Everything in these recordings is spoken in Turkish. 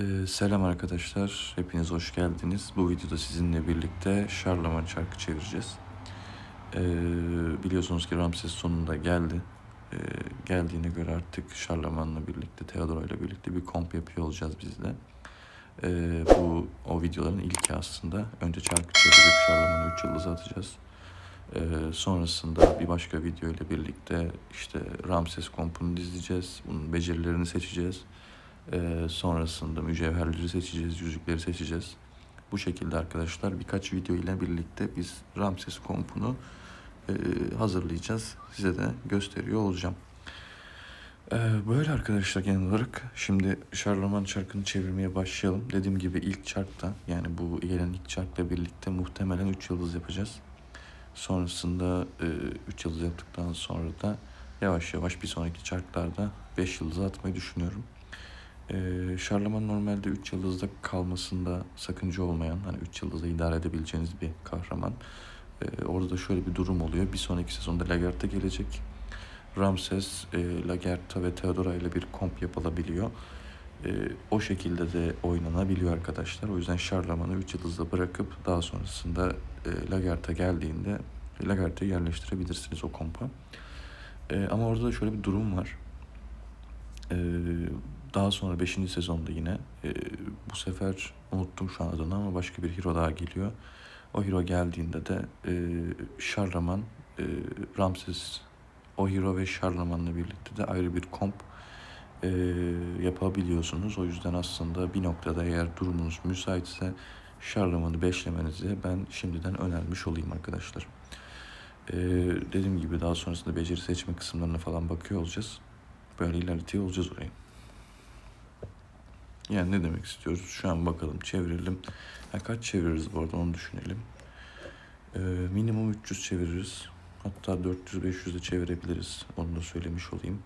Ee, selam arkadaşlar, hepiniz hoş geldiniz. Bu videoda sizinle birlikte Şarlaman çarkı çevireceğiz. Ee, biliyorsunuz ki Ramses sonunda geldi. Ee, geldiğine göre artık Şarlaman'la birlikte, Theodora ile birlikte bir komp yapıyor olacağız biz de. Ee, bu o videoların ilki aslında. Önce çarkı çevirip Şarlaman'a 3 yıldız atacağız. Ee, sonrasında bir başka video ile birlikte işte Ramses kompunu dizleyeceğiz. Bunun becerilerini seçeceğiz. Ee, sonrasında mücevherleri seçeceğiz, yüzükleri seçeceğiz. Bu şekilde arkadaşlar birkaç video ile birlikte biz Ramses kompunu e, hazırlayacağız. Size de gösteriyor olacağım. Ee, böyle arkadaşlar genel olarak. Şimdi Şarlaman çarkını çevirmeye başlayalım. Dediğim gibi ilk çarkta yani bu gelen ilk çarkla birlikte muhtemelen 3 yıldız yapacağız. Sonrasında 3 yıldız yaptıktan sonra da yavaş yavaş bir sonraki çarklarda 5 yıldız atmayı düşünüyorum. Ee, Şarlaman normalde 3 yıldızda kalmasında sakınca olmayan, hani 3 yıldızda idare edebileceğiniz bir kahraman. Ee, orada da şöyle bir durum oluyor. Bir sonraki sezonda Lagertha gelecek. Ramses, e, Lagertha ve Theodora ile bir komp yapılabiliyor. Ee, o şekilde de oynanabiliyor arkadaşlar. O yüzden Şarlaman'ı 3 yıldızda bırakıp daha sonrasında e, Lagertha geldiğinde Lagertha'yı yerleştirebilirsiniz o kompa. Ama orada da şöyle bir durum var. Ee, daha sonra 5. sezonda yine e, bu sefer unuttum şu an adını ama başka bir hero daha geliyor. O hero geldiğinde de e, Şarlaman, e, Ramses, o hero ve Şarlaman'la birlikte de ayrı bir komp e, yapabiliyorsunuz. O yüzden aslında bir noktada eğer durumunuz müsaitse Şarlaman'ı beşlemenizi ben şimdiden önermiş olayım arkadaşlar. E, dediğim gibi daha sonrasında beceri seçme kısımlarına falan bakıyor olacağız. Böyle ilerletiyor olacağız orayı. Yani ne demek istiyoruz? Şu an bakalım çevirelim. Ha, kaç çeviririz bu arada onu düşünelim. Ee, minimum 300 çeviririz. Hatta 400-500 de çevirebiliriz. Onu da söylemiş olayım.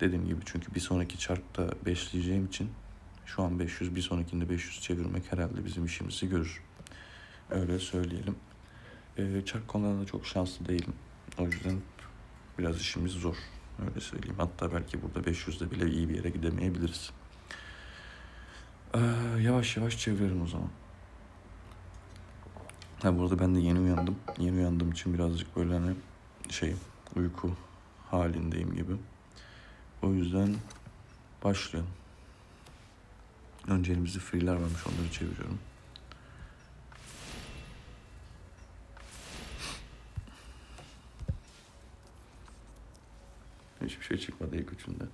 Dediğim gibi çünkü bir sonraki çarkta beşleyeceğim için şu an 500 bir sonrakinde 500 çevirmek herhalde bizim işimizi görür. Öyle söyleyelim. Ee, çark konularında çok şanslı değilim. O yüzden biraz işimiz zor. Öyle söyleyeyim. Hatta belki burada 500'de bile iyi bir yere gidemeyebiliriz. Ee, yavaş yavaş çevirelim o zaman. Ha burada ben de yeni uyandım. Yeni uyandığım için birazcık böyle hani şey uyku halindeyim gibi. O yüzden başlayalım. Önce elimizde free'ler varmış onları çeviriyorum. Hiçbir şey çıkmadı ilk üçünde.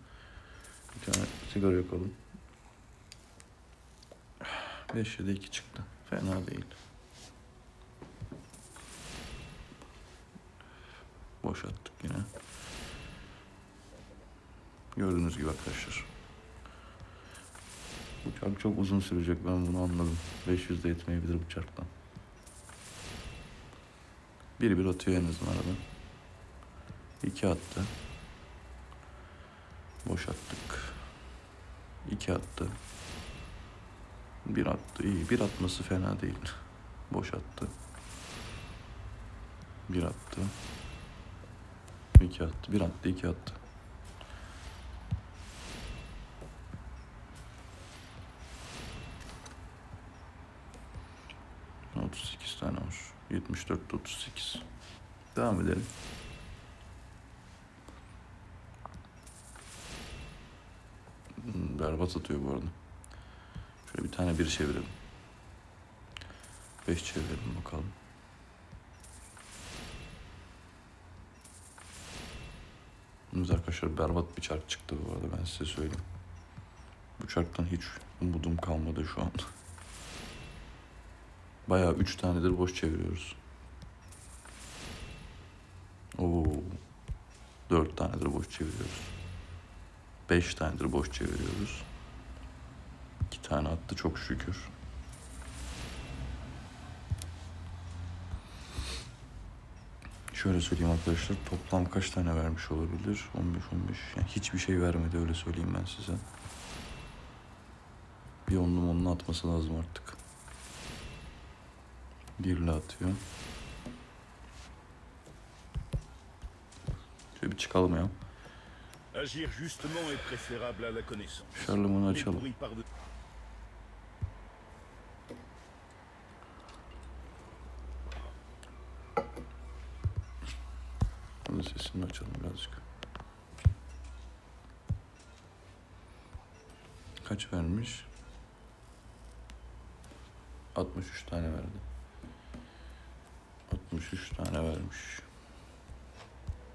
Bir tane sigara yakalım. 5 ya da 2 çıktı. Fena değil. Boşalttık yine. Gördüğünüz gibi arkadaşlar. Bu çark çok uzun sürecek ben bunu anladım. 500 de yetmeyebilir bu çarktan. Biri bir atıyor en azından arada. İki attı. Boşalttık. İki attı. Bir attı. iyi. Bir atması fena değil. Boş attı. Bir attı. İki attı. Bir attı. iki attı. Otuz sekiz tane olmuş. Yetmiş dört otuz sekiz. Devam edelim. Hmm, Berbat atıyor bu arada. Şöyle bir tane bir çevirelim. Beş çevirelim bakalım. Yalnız arkadaşlar berbat bir çark çıktı bu arada ben size söyleyeyim. Bu çarktan hiç umudum kalmadı şu an. Bayağı üç tanedir boş çeviriyoruz. Oo. Dört tanedir boş çeviriyoruz. Beş tanedir boş çeviriyoruz. Tane attı çok şükür. Şöyle söyleyeyim arkadaşlar toplam kaç tane vermiş olabilir? 15 15. Yani hiçbir şey vermedi öyle söyleyeyim ben size. Bir onlu onlu atması lazım artık. Birle atıyor. Şöyle bir çıkalım ya. Agir justement est préférable à la connaissance. Les açalım. Sesini açalım birazcık. Kaç vermiş? 63 tane verdi. 63 tane vermiş.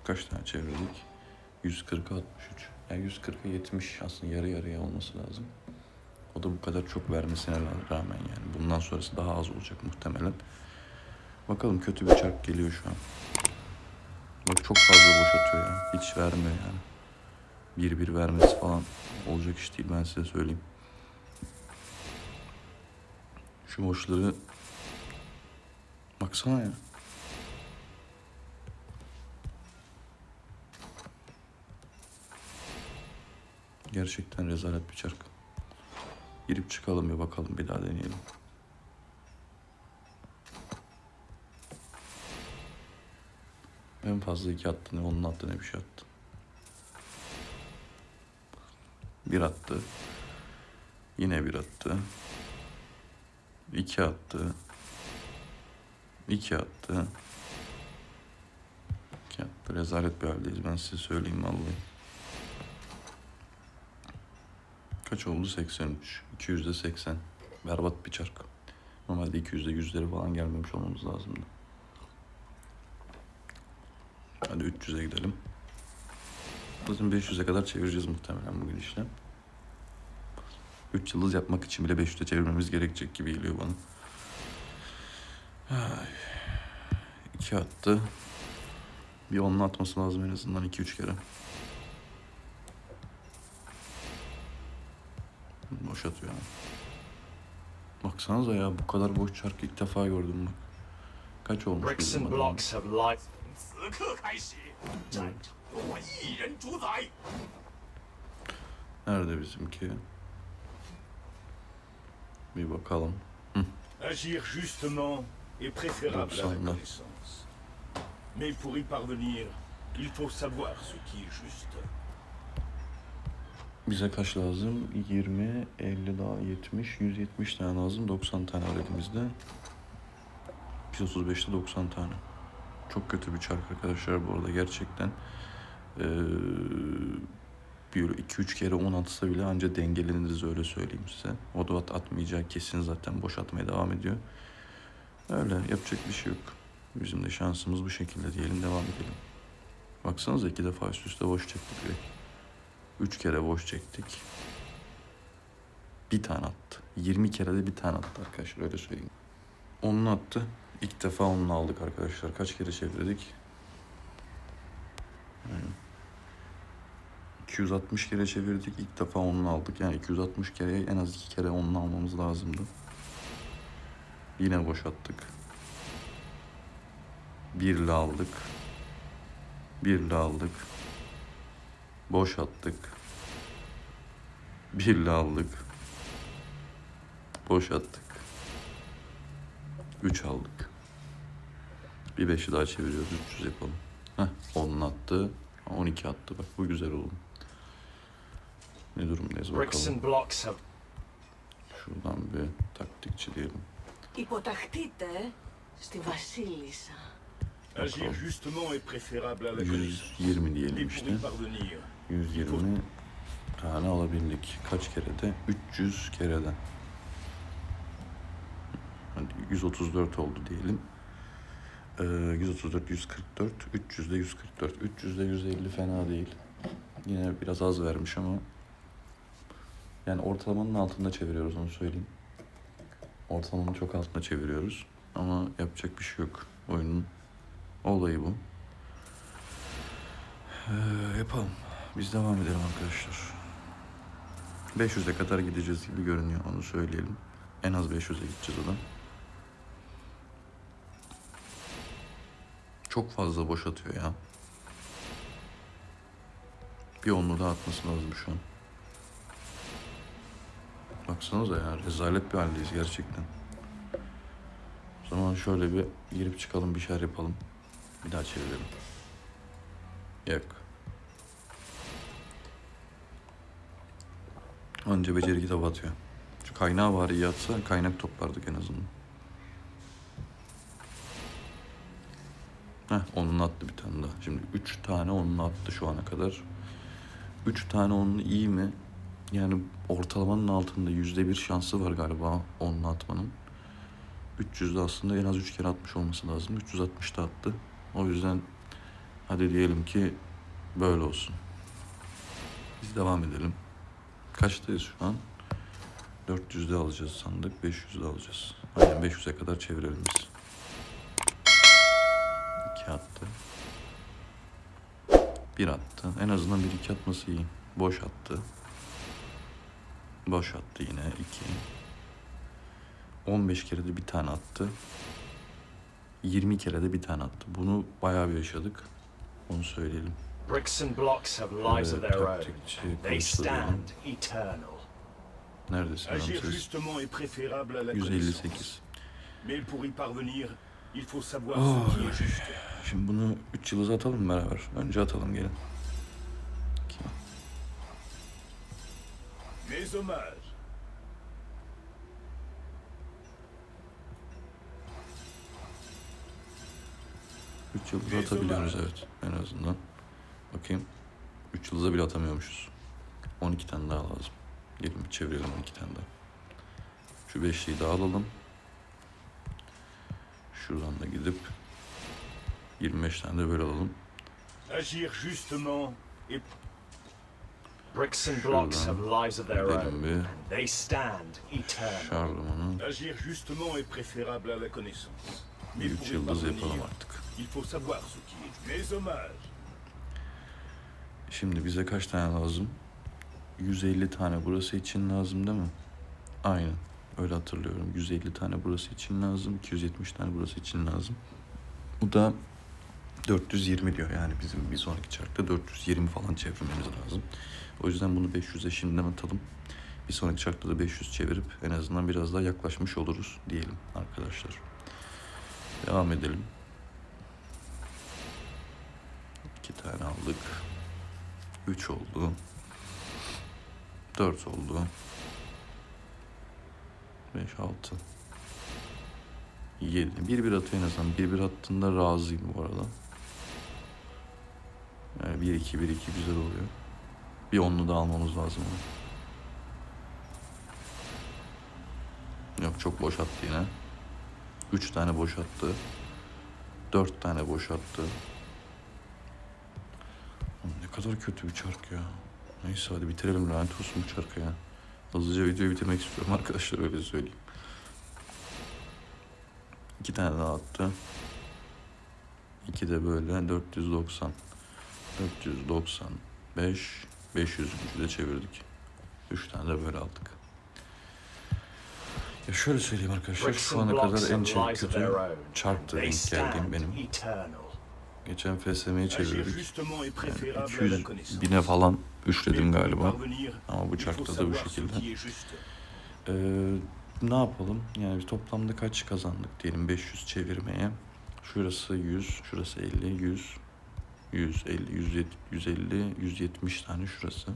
Kaç tane çevirdik? 140'a 63. Yani 140'a 70 aslında yarı yarıya olması lazım. O da bu kadar çok vermesine rağmen yani. Bundan sonrası daha az olacak muhtemelen. Bakalım kötü bir çark geliyor şu an. Bak çok fazla boş atıyor ya. Hiç vermiyor yani. Bir bir vermesi falan olacak iş değil ben size söyleyeyim. Şu boşları baksana ya. Gerçekten rezalet bir çark. Girip çıkalım bir bakalım bir daha deneyelim. En fazla iki attı ne onun attı ne bir şey attı. Bir attı. Yine bir attı. İki attı. İki attı. İki attı. Rezalet bir haldeyiz ben size söyleyeyim vallahi. Kaç oldu? 83. 200'de 80. Berbat bir çark. Normalde 200'de 100'leri falan gelmemiş olmamız lazımdı. Hadi 300'e gidelim. Zaten 500'e kadar çevireceğiz muhtemelen bu gidişle. 3 yıldız yapmak için bile 500'e çevirmemiz gerekecek gibi geliyor bana. Ay. 2 attı. Bir onlu atması lazım en azından 2-3 kere. Boş atıyor yani. Baksanıza ya bu kadar boş çark ilk defa gördüm bak. Kaç olmuş Bricks and blocks have life. 此刻开始，战场由我一人主宰。 Nerede bizimki? Bir bakalım. Agir justement est préférable à la Absolument. connaissance. Mais pour y parvenir, il faut savoir ce qui est juste. Bize kaç lazım? 20, 50 daha 70, 170 tane lazım. 90 tane var elimizde. 135'te 90 tane. Çok kötü bir çark arkadaşlar bu arada gerçekten. Ee, bir 2-3 kere 10 atsa bile anca dengeleniriz öyle söyleyeyim size. O da at atmayacağı kesin zaten boş atmaya devam ediyor. Öyle yapacak bir şey yok. Bizim de şansımız bu şekilde diyelim devam edelim. Baksanıza iki defa üst üste boş çektik direkt. Üç kere boş çektik. Bir tane attı. 20 kere de bir tane attı arkadaşlar öyle söyleyeyim. Onunu attı. İlk defa onunu aldık arkadaşlar. Kaç kere çevirdik? Yani 260 kere çevirdik. İlk defa onunu aldık. Yani 260 kere en az iki kere onunu almamız lazımdı. Yine boş attık. Birle aldık. Birle aldık. Boş attık. Birle aldık. Boş attık. Üç aldık. Bir beşi daha çeviriyoruz. 300 yapalım. Heh, 10 attı. 12 attı. Bak bu güzel oldu. Ne durumdayız Bricks bakalım. and blocks have Şuradan bir taktikçi diyelim. Υποταχτείτε στη Βασίλισσα. Agir justement est préférable à la connaissance. 120 diyelim Mais pour işte. y parvenir, 120 tane alabildik. Kaç kerede? 300 kereden. Hadi 134 oldu diyelim. Ee, 134, 144, 300'de 144. 300'de 150 fena değil. Yine biraz az vermiş ama yani ortalamanın altında çeviriyoruz onu söyleyeyim. Ortalamanın çok altında çeviriyoruz. Ama yapacak bir şey yok. Oyunun olayı bu. Ee, yapalım. Biz devam edelim arkadaşlar. 500'e kadar gideceğiz gibi görünüyor onu söyleyelim. En az 500'e gideceğiz o. Çok fazla boş atıyor ya. Bir onlu daha atması lazım şu an. Baksanıza ya rezalet bir haldeyiz gerçekten. O zaman şöyle bir girip çıkalım bir şeyler yapalım. Bir daha çevirelim. Yok. Anca beceri kitabı atıyor. Şu kaynağı var iyi atsa kaynak toplardık en azından. Heh, onun attı bir tane daha. Şimdi 3 tane onun attı şu ana kadar. 3 tane onun iyi mi? Yani ortalamanın altında yüzde bir şansı var galiba onun atmanın. 300'de aslında en az 3 kere atmış olması lazım. 360 da attı. O yüzden hadi diyelim ki böyle olsun. Biz devam edelim. Kaçtayız şu an? 400'de alacağız sandık. 500'de alacağız. Aynen 500'e kadar çevirelim biz. 2 attı. 1 attı. En azından 1 2 atması iyi. Boş attı. Boş attı yine 2. 15 kere de bir tane attı. 20 kere de bir tane attı. Bunu bayağı bir yaşadık. Onu söyleyelim. Bricks and blocks have lives of their own. They stand eternal. Neredesin Agir Ramses? justement est préférable à la connaissance. 158. Mais pour y parvenir, Oh. Şimdi bunu 3 yıldız atalım mı beraber? Önce atalım gelin. Hommages. Üç yıldız atabiliyoruz evet en azından. Bakayım. 3 yıldıza bile atamıyormuşuz. 12 tane daha lazım. Gelin bir çevirelim 12 tane daha. Şu beşliği daha alalım. Şuradan da gidip 25 tane de böyle alalım. Agir justement et Bricks and blocks have lives of their own. They stand eternal. Agir justement est préférable à la connaissance. Mais 3 pour y parvenir, il faut savoir ce qui est. Mes hommages. Şimdi bize kaç tane lazım? 150 tane burası için lazım değil mi? Aynen. Öyle hatırlıyorum. 150 tane burası için lazım. 270 tane burası için lazım. Bu da 420 diyor. Yani bizim bir sonraki çarkta 420 falan çevirmemiz lazım. O yüzden bunu 500'e şimdiden atalım. Bir sonraki çarkta da 500 çevirip en azından biraz daha yaklaşmış oluruz diyelim arkadaşlar. Devam edelim. İki tane aldık. 3 oldu. 4 oldu. 5, 6. 7. Bir bir atıyor en azından. Bir bir attığında razıyım bu arada. Yani 1 2 1 2 güzel oluyor. Bir onlu da almamız lazım. Yok çok boş attı yine. 3 tane boş attı. 4 tane boş attı. Ne kadar kötü bir çark ya. Neyse hadi bitirelim lanet olsun bu çarka ya. Hızlıca videoyu bitirmek istiyorum arkadaşlar öyle söyleyeyim. İki tane daha attı. İki de böyle 490. 495. 500 de çevirdik. Üç tane de böyle aldık. Ya şöyle söyleyeyim arkadaşlar şu ana kadar en of kötü They denk geldiğim benim. Geçen FSM'yi çevirdik. Yani préférable à la 200 connaissance. bine falan üçledim galiba. Ama çarkta da bu şekilde. Ee, ne yapalım? Yani toplamda kaç kazandık diyelim 500 çevirmeye. Şurası 100, şurası 50, 100, 150, 170, 150, 170 tane şurası.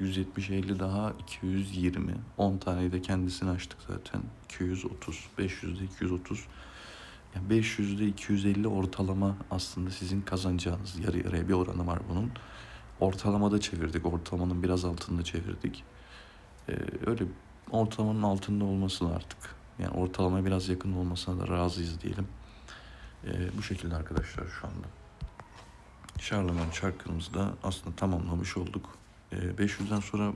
170, 50 daha 220. 10 taneyi de kendisini açtık zaten. 230, 500'de 230. Yani 500'de 250 ortalama aslında sizin kazanacağınız yarı yarıya bir oranı var bunun. Ortalamada çevirdik. Ortalamanın biraz altında çevirdik. Ee, öyle ortalamanın altında olması artık. Yani ortalamaya biraz yakın olmasına da razıyız diyelim. Ee, bu şekilde arkadaşlar şu anda. Şarlaman çarkımızı da aslında tamamlamış olduk. Ee, 500'den sonra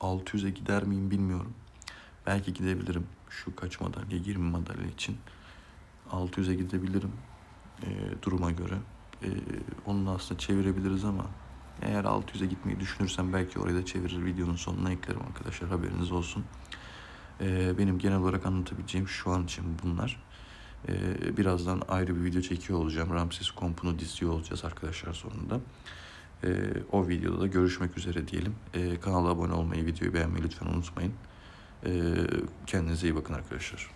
600'e gider miyim bilmiyorum. Belki gidebilirim şu kaç madalya 20 madalya için. 600'e gidebilirim ee, duruma göre. Ee, onu da aslında çevirebiliriz ama eğer 600'e gitmeyi düşünürsem belki orayı da çevirir videonun sonuna eklerim arkadaşlar haberiniz olsun. Ee, benim genel olarak anlatabileceğim şu an için bunlar. Ee, birazdan ayrı bir video çekiyor olacağım. Ramses kompunu diziyor olacağız arkadaşlar sonunda. Ee, o videoda da görüşmek üzere diyelim. Ee, kanala abone olmayı, videoyu beğenmeyi lütfen unutmayın. Ee, kendinize iyi bakın arkadaşlar.